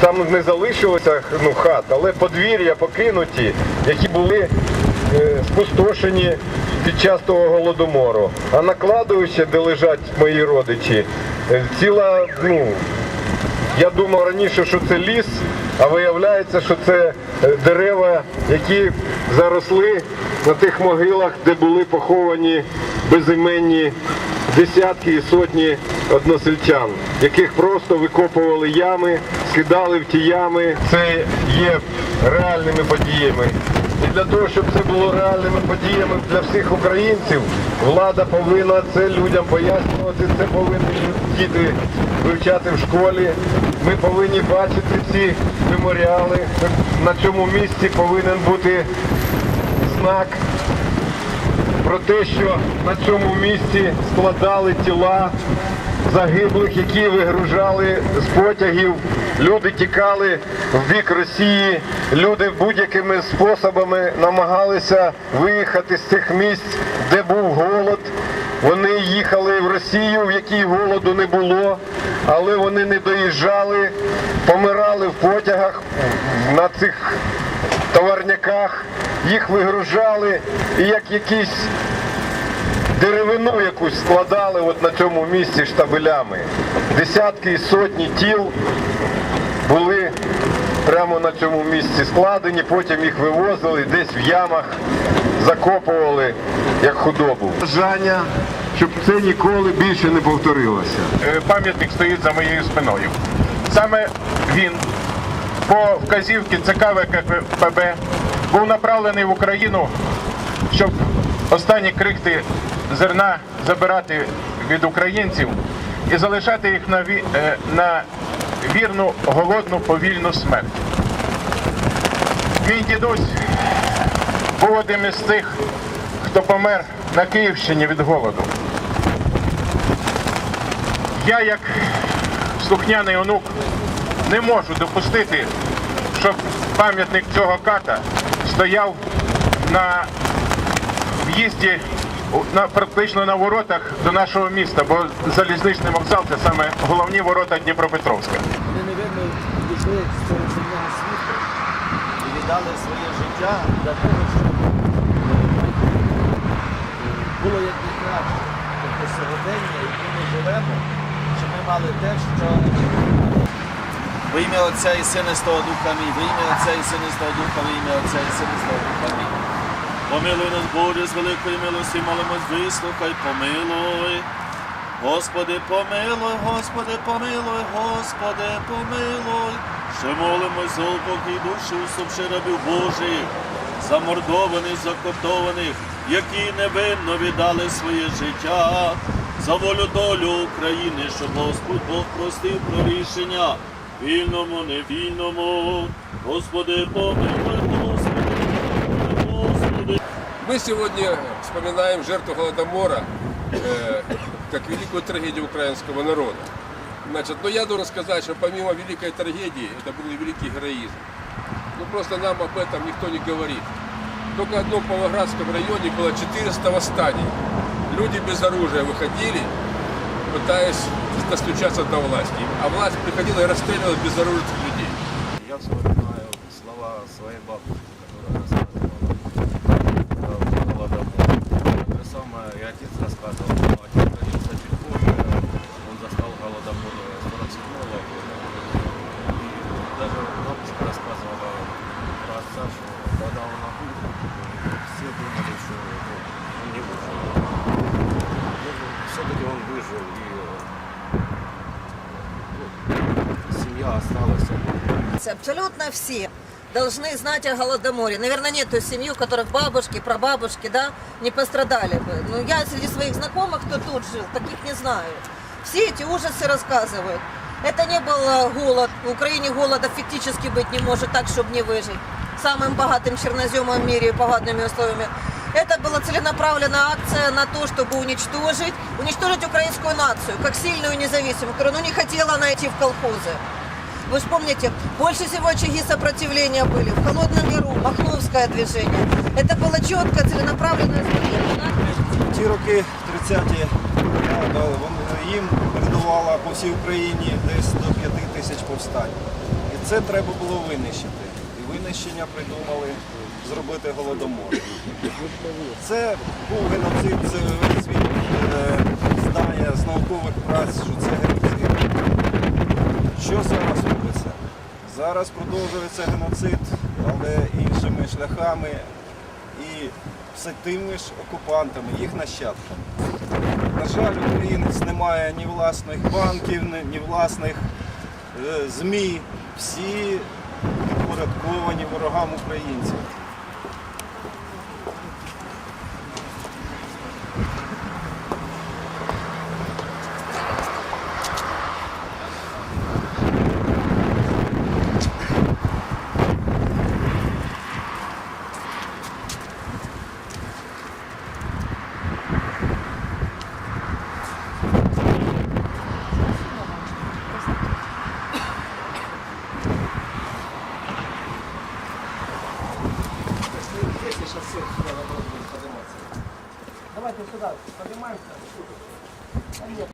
Там не залишилося ну, хат, але подвір'я покинуті, які були е, спустошені під час того голодомору. А на кладовище, де лежать мої родичі, е, ціла, ну, я думав раніше, що це ліс, а виявляється, що це е, дерева, які заросли на тих могилах, де були поховані безіменні десятки і сотні односельчан, яких просто викопували ями, скидали в ті ями. Це є реальними подіями. І для того, щоб це було реальними подіями для всіх українців, влада повинна це людям пояснювати, це повинні діти вивчати в школі. Ми повинні бачити ці меморіали. На цьому місці повинен бути знак про те, що на цьому місці складали тіла загиблих, які вигружали з потягів. Люди тікали в бік Росії, люди будь-якими способами намагалися виїхати з цих місць, де був голод. Вони їхали в Росію, в якій голоду не було, але вони не доїжджали, помирали в потягах на цих товарняках, їх вигружали і як якісь деревину якусь складали от на цьому місці штабелями. Десятки і сотні тіл були прямо на цьому місці складені, потім їх вивозили десь в ямах, закопували як худобу. Бажання, щоб це ніколи більше не повторилося. Е, пам'ятник стоїть за моєю спиною. Саме він по вказівці ЦК ВКПБ був направлений в Україну, щоб останні крихти зерна забирати від українців і залишати їх на, е, на вірну, голодну, повільну смерть. Мій дідусь був одним із тих, хто помер на Київщині від голоду. Я, як слухняний онук, не можу допустити, щоб пам'ятник цього ката стояв на в'їзді на практично на воротах до нашого міста, бо залізничний вокзал це саме головні ворота Дніпропетровська. Вони, невірно, відійшли з цього земного світу і віддали своє життя для того, щоб е, було як найкраще. Тобто сьогодення, яке ми живемо, щоб ми мали те, що во ім'я Отця і Сина і Святого Духа Амінь. Во ім'я Отця і Сина Святого Духа, во ім'я Отця і Сина і Святого Духа Амінь. Помилуй нас, Боже, з великої милості, молимось, вислухай, помилуй. Господи, помилуй, Господи, помилуй, Господи, помилуй. Ще молимось за упокій душі усопши рабів Божих, замордованих, закотованих, які невинно віддали своє життя за волю долю України, щоб Господь Бог простив про рішення вільному, невільному. Господи, помилуй, Господи, помилуй, Господи. Мы сегодня вспоминаем жертву Голодомора э, как великую трагедию украинского народа. Значит, но я должен сказать, что помимо великой трагедии, это был и великий героизм. Ну просто нам об этом никто не говорит. Только в одном Павлоградском районе было 400 восстаний. Люди без оружия выходили, пытаясь достучаться до власти. А власть приходила и расстреливала безоружных людей. Я вспоминаю слова своей бабушки, которая рассказывала про голодомор. То же самое и отец рассказывал, что отец родился чуть позже, он застал голодомор 47 года. И даже бабушка рассказывала про отца, что когда он нахуй, все думали, все-таки он выжил, и ну, семья осталась. Абсолютно все должны знать о Голодоморе. Наверное, нет той семьи, у которых бабушки, прабабушки, да, не пострадали бы. Но я среди своих знакомых, кто тут жил, таких не знаю. Все эти ужасы рассказывают. Это не был э, голод. В Украине голода фактически быть не может так, чтобы не выжить. Самым богатым черноземом в мире и погодными условиями. Это была целенаправленная акция на то, чтобы уничтожить, уничтожить украинскую нацию, как сильную и независимую, которая ну, не хотела найти в колхозы. Вы же помните, больше всего очаги сопротивления были в Холодном Яру, Махновское движение. Это было четко, целенаправленное движение. Ті роки 30-ті да, вони- їм передувало по всій Україні десь до 5 тисяч повстань. І це треба було винищити. Винищення придумали зробити голодомор. Це був геноцид, це світ е, знає з наукових праць, що це геноцид. Що зараз робиться? Зараз продовжується геноцид, але іншими шляхами і все тими ж окупантами, їх нащадками. На жаль, українець не має ні власних банків, ні власних е, ЗМІ. Всі підпорядковані ворогам українців. Сюда, поднимаемся.